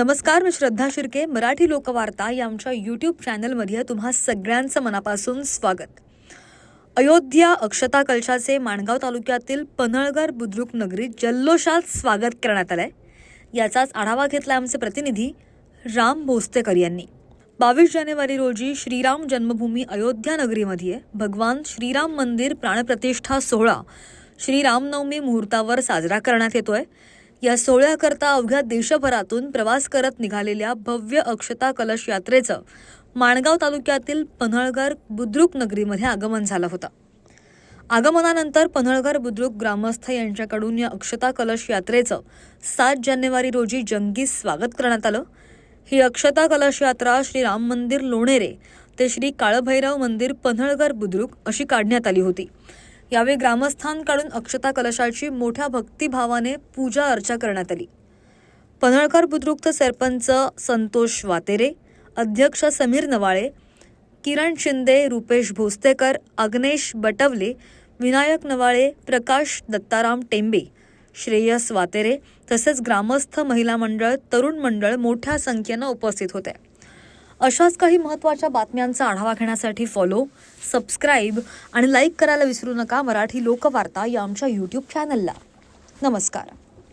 नमस्कार मी श्रद्धा शिर्के मराठी लोकवार्ता या आमच्या यूट्यूब चॅनलमध्ये तुम्हा सगळ्यांचं मनापासून स्वागत. अयोध्या अक्षता कलशाचे माणगाव तालुक्यातील पन्हळगर बुद्रुक नगरीत जल्लोषात स्वागत करण्यात आलंय. याचाच आढावा घेतला आमचे प्रतिनिधी राम भोसतेकर यांनी. बावीस जानेवारी रोजी श्रीराम जन्मभूमी अयोध्या नगरीमध्ये भगवान श्रीराम मंदिर प्राणप्रतिष्ठा सोहळा श्रीरामनवमी मुहूर्तावर साजरा करण्यात येतोय. या सोहळ्याकरता अवघ्या देशभरातून प्रवास करत निघालेल्या भव्य अक्षता कलश यात्रेचं माणगाव तालुक्यातील पन्हळगर बुद्रुक नगरीमध्ये आगमन झालं होतं. आगमनानंतर पन्हळगर बुद्रुक ग्रामस्थ यांच्याकडून या अक्षता कलश यात्रेचं सात जानेवारी रोजी जंगी स्वागत करण्यात आलं. ही अक्षता कलश यात्रा श्री राम मंदिर लोणेरे ते श्री काळभैरव मंदिर पन्हळगर बुद्रुक अशी काढण्यात आली होती. यावेळी ग्रामस्थांकडून अक्षता कलशाची मोठ्या भक्तिभावाने पूजा अर्चा करण्यात आली. पन्हळकर बुद्रुक्त सरपंच संतोष वातेरे अध्यक्ष समीर नवाळे किरण शिंदे रुपेश भोसतेकर अग्नेश बटवले विनायक नवाळे प्रकाश दत्ताराम टेंबे श्रेयस वातेरे तसेच ग्रामस्थ महिला मंडळ तरुण मंडळ मोठ्या संख्येनं उपस्थित होत्या. अशाच काही महत्त्वाच्या बातम्यांचा आढावा घेण्यासाठी फॉलो सबस्क्राईब आणि लाईक करायला विसरू नका मराठी लोकवार्ता या आमच्या यूट्यूब चॅनलला नमस्कार.